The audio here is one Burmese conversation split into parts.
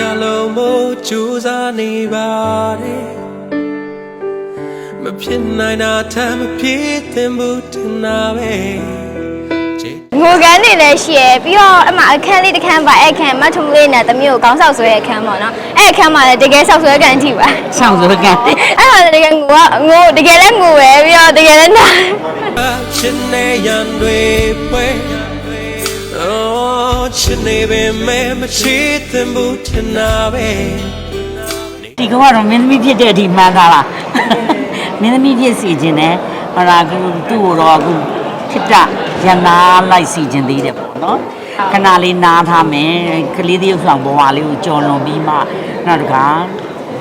ပြလုံးမို့ကြိုးစားနေပါတယ်မဖြစ်နိုင်တာထမ်းမဖြစ်သင့်ဘူးထင်တာပဲချစ်ငိုကန်းနေလည်းရှိရယ်ပြီးတော့အမအခန်းလေးတစ်ခန်းပါအဲ့အခန်းမတ်ထုံလေးနဲ့တမျိုးကိုကောင်းဆောက်ဆွဲတဲ့အခန်းပေါ့နော်အဲ့အခန်းမှာလည်းတကယ်ဆောက်ဆွဲကန်ကြည့်ပါဆောင်ဆိုကန်အဲ့မှာလည်းတကယ်ငိုကငိုတကယ်လည်းငိုပဲပြီးတော့တကယ်လည်းနာချစ်နေရန်တွေပွဲ အော်ချစ်နေပေမဲ့မချစ်သင့်ဘူးထင်တာပဲဒီကောင်ကတော့မင်းသမီးဖြစ်တဲ့အထိမှန်းသားလားမင်းသမီးဖြစ်စီခြင်းနဲ့ဟောလာကူသူ့ကိုတော့အခုခစ်တရနာလိုက်စီခြင်းသေးတယ်ပေါ့နော်ခဏလေးနားထားမယ်ကလေးတယောက်ဆောင်ဘဝလေးကိုကြော်လွန်ပြီးမှနောက်တခါ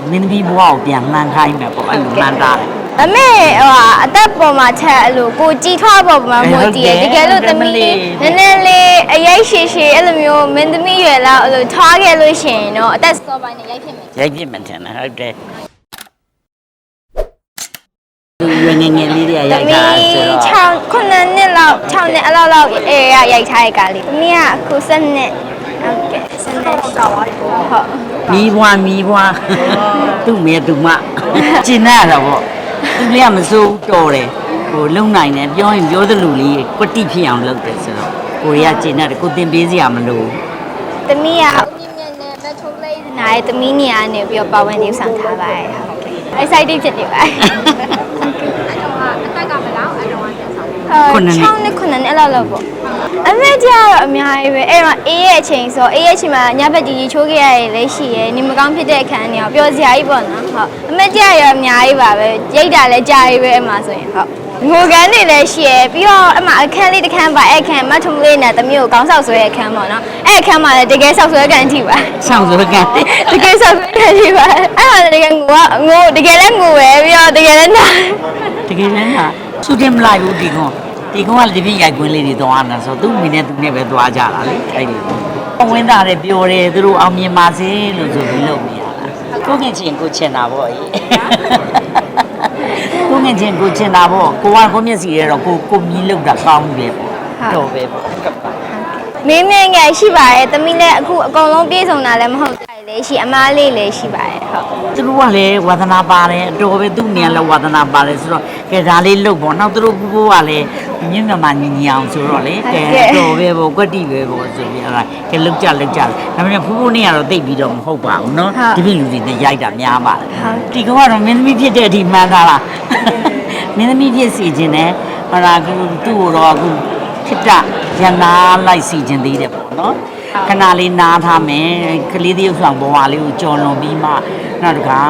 မင်းသမီးဘဝကိုပြန်မှန်းခိုင်းမယ်ပေါ့အဲ့လိုမှန်းသားတယ် အမေဟိုဟာအသက်ပေါ်မှာချက်အဲ့လိုကိုကြည်ထွားပေါ်မှာမို့တည်ရယ်တကယ်လို့သမီးလေးနည်းနည်းလေးအရိုက်ရှည်ရှည်အဲ့လိုမျိုးမင်းသမီးရွယ်လောက်အဲ့လိုထွားခဲ့လို့ရှိရင်တော့အသက်စောပိုင်းနဲ့ရိုက်ဖြစ်မယ်ရိုက်ပြစ်မှန်တယ်နော်ဟုတ်တယ်သူရွယ်ငယ်ငယ်လေးတွေကရိုက်တာဆိုတော့6ခုနှစ်နှစ်လောက်6နှစ်အလောက်လောက်အေးရရိုက်ထားတဲ့ကားလေးသမီးကခု7နှစ်ဟုတ်ကဲ့7နှစ်ကျော်ပါဟုတ်မီးဘွားမီးဘွားသူ့မေသူမကျင်ရတာပေါ့ သူလေးကမစိုးတော်တယ်ဟိုလုံနိုင်တယ်ပြောရင်ပြောသလိုလေးကွတိဖြစ်အောင်လုပ်တယ်ဆိုတော့ကိုရီးယားကျင်ရတယ်ကိုတင်ပေးစရာမလိုသမီးကဦးမြင့်မြင့်နဲ့ဘက်ထုံးလေးနားရဲ့သမီးနေရာနေပြီးတော့ပါဝင်နေဆောင်ထားပါတယ်ဟုတ်ကဲ့ excited ဖြစ်နေပါတယ်ခုနှစ်နှစ်6နှစ်ခုနှစ်နှစ်အဲ့လောက်လောက်ပေါ့ အမေကျတော့အများကြီးပဲအဲ့တော့အေးရဲ့အချိန်ဆိုအေးရဲ့အချိန်မှာညဘက်ကြီးကြီးချိုးခဲ့ရတယ်လည်းရှိရယ်နေမကောင်းဖြစ်တဲ့အခန်းတွေရောပျော်စရာကြီးပေါ့နော်ဟုတ်အမေကျရောအများကြီးပါပဲရိတ်တာလည်းကြာကြီးပဲအမှဆိုရင်ဟုတ်ငိုကန်းနေလည်းရှိရယ်ပြီးတော့အမအခန်းလေးတစ်ခန်းပါအဲ့အခန်းမတ်ထုံလေးနဲ့တမျိုးကိုကောင်းဆောက်ဆွဲတဲ့အခန်းပေါ့နော်အဲ့အခန်းမှာလည်းတကယ်ဆောက်ဆွဲကန်ကြည့်ပါဆောင်ဆိုကန်တကယ်ဆောက်ဆွဲကန်ကြည့်ပါအဲ့မှာလည်းတကယ်ငိုကငိုတကယ်လည်းငိုပဲပြီးတော့တကယ်လည်းနာတကယ်လည်းဟာသူတင်မလိုက်ဘူးဒီကောင် ဒီကောင်ကလည်းဒီပြရိုက်ကွင်းလေးတွေသွားနေတာဆိုသူ့မိနဲ့သူနဲ့ပဲသွားကြတာလေအဲ့ဒီဝင်းသားတယ်ပြောတယ်သူတို့အောင်မြင်ပါစေလို့ဆိုပြီးလုပ်နေရတာကိုငင်ချင်းကိုချင်တာပေါ့အေးကိုငင်ချင်းကိုချင်တာပေါ့ကိုကကိုမျက်စီရဲတော့ကိုကိုမြည်လောက်တာကောင်းပြီပဲပေါ့တော့ပဲပေါ့မင်းမင်းငယ်ရှိပါတယ်။သမီးလည်းအခုအကုန်လုံးပြည့်စုံတာလည်းမဟုတ်တာလည်းရှိအမားလေးလည်းရှိပါတယ်ဟုတ်သူတို့ကလည်းဝါသနာပါတယ်အတော်ပဲသူ့နေရာလည်းဝါသနာပါတယ်ဆိုတော့ကဲဒါလေးလုပ်ပေါ့နောက်သူတို့ကိုကလည်း မြင့်မြတ်မှညီညီအောင်ဆိုတော့လေကဲအတော်ပဲပေါ့ကွက်တိပဲပေါ့ဆိုပြီးအဲ့ဒါကဲလုတ်ကြလုတ်ကြဒါပေမဲ့ဖူးဖူးနေရတော့တိတ်ပြီးတော့မဟုတ်ပါဘူးเนาะဒီပြလူတွေနဲ့ရိုက်တာများပါတယ်ဒီကောင်ကတော့မင်းသမီးဖြစ်တဲ့အထိမှန်းသားလားမင်းသမီးဖြစ်စီခြင်းနဲ့ဟောလာကူသူ့ကိုတော့အခုခစ်တရနာလိုက်စီခြင်းသေးတယ်ပေါ့နော်ခဏလေးနားထားမယ်ကလေးတယောက်ဆောင်ဘဝလေးကိုကြော်လွန်ပြီးမှနောက်တခါ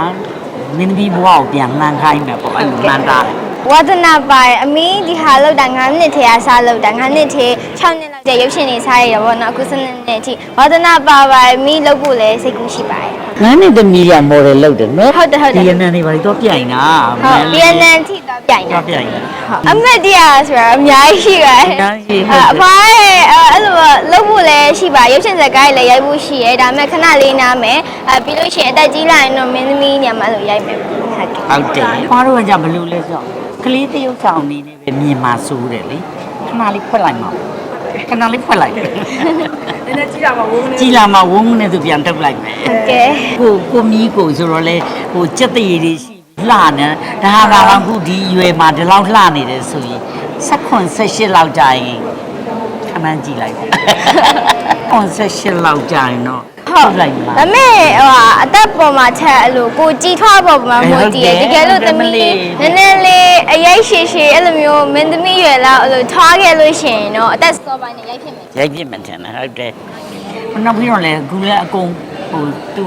မင်းသမီးဘဝကိုပြန်မှန်းခိုင်းမယ်ပေါ့အဲ့လိုမှန်းသားတယ် ဝါသနာပါတယ်အမီးဒီဟာလောက်တာ9မိနစ်ထဲအစားလောက်တာ9မိနစ်ထဲ6နှစ်လောက်ကျရုပ်ရှင်နေစားရရပေါ့နော်အခု7နှစ်အထိဝါသနာပါပါတယ်အမီးလောက်ဖို့လည်းစိတ်ကူးရှိပါတယ်ငန်းနဲ့သမီးရမော်ဒယ်လုပ်တယ်နော်ဟုတ်တယ်ဟုတ်တယ်ဒီရနန်တွေဘာလို့တော့ပြိုင်တာဟုတ်ဗီယက်နမ်ထိတော့ပြိုင်တာတော့ပြိုင်တာဟုတ်အမက်တရားဆိုတာအများကြီးရှိပါတယ်အများကြီးဟုတ်အတယ်အဖွားရဲ့အဲ့အဲ့လိုလုပ်ဖို့လည်းရှိပါရုပ်ရှင်ဇာတ်ကားလည်းရိုက်ဖို့ရှိရဲဒါပေမဲ့ခဏလေးနားမယ်အဲပြီးလို့ရှိရင်အသက်ကြီးလာရင်တော့မင်းသမီးညမှာလို့ရိုက်မယ်ဟုတ်ကဲ့ဟုတ်တယ်ခွားတော့ကဘယ်လိုလဲဆိုတော့ ကလေးတယောက်ဆောင်နေနေပဲမြင်မှာစိုးတယ်လေခဏလေးဖွက်လိုက်မှာခဏလေးဖွက်လိုက်နည်းနည်းကြီးလာမှဝုန်းနေကြီးလာမှဝုန်းနေသူပြန်ထုတ်လိုက်မယ်ဟုတ်ကဲ့ကိုကိုမီးကိုဆိုတော့လေဟိုစက်တရည်တွေရှိလှနေဒါဟာကတော့အခုဒီရွယ်မှာဒီလောက်လှနေတယ်ဆိုရင်16 18လောက်ကြာရင်ခဏကြည့်လိုက်ပါ18လောက်ကြာရင်တော့ ဟုတ်လိုက်ပါဒါပေမဲ့ဟိုဟာအသက်ပေါ်မှာချက်အဲ့လိုကိုကြည်ထွားပေါ်မှာမို့တည်ရဟုတ်တယ်တကယ်လို့သမီးလေးနည်းနည်းလေးအရိုက်ရှည်ရှည်အဲ့လိုမျိုးမင်းသမီးရွယ်လောက်အဲ့လိုထွားခဲ့လို့ရှိရင်တော့အသက်စောပိုင်းနဲ့ရိုက်ဖြစ်မယ်ရိုက်ပြစ်မှန်တယ်နော်ဟုတ်တယ်နောက်ပြီးတော့လေအခုလည်းအကုန်ဟိုသူ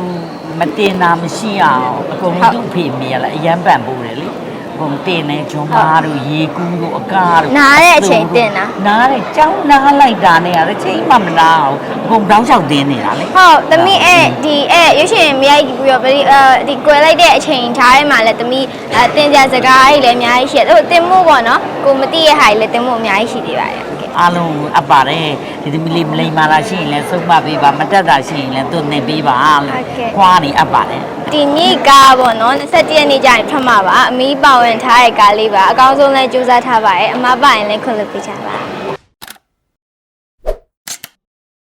မတင်တာမရှိအောင်အကုန်လုံးသူ့အဖေမေရလားအရန်ပန်ပိုးတယ်လေ အကုန်တင်နေဂျွန်မားတို့ရေကူးတို့အကားတို့နားတဲ့အချိန်တင်တာနားတယ်ကြောင်းနားလိုက်တာနဲ့ရတယ်ချိန်မှမနာအောင်အကုန်တောင်းလျှောက်တင်းနေတာလေဟုတ်သမီးအဲ့ဒီအဲ့ရွှေရှင်မရိုက်ပြီးတော့ဗဒီအဲဒီကွယ်လိုက်တဲ့အချိန်ထားထဲမှာလည်းသမီးအဲတင်ကြစကားကြီးလည်းအများကြီးရှိတယ်ဟိုတင်မှုပေါ့နော်ကိုမသိရဲ့ဟာကြီးလည်းတင်မှုအများကြီးရှိသေးပါတယ်ဟုတ်ကဲ့အားလုံးအပ်ပါတယ်ဒီသမီးလေးမလိမ္မာတာရှိရင်လည်းစုံမပေးပါမတက်တာရှိရင်လည်းသူ့နေပေးပါလို့ခွားနေအပ်ပါတယ် ဒီနေ့ကားပေါ့နော်27ရက်နေ့ကျရင်ဖတ်မှာပါအမီးပါဝင်ထားတဲ့ကားလေးပါအကောင်းဆုံးလဲစူးစမ်းထားပါတယ်အမပါရင်လည်းခွင့်လွှတ်ပေးကြပါ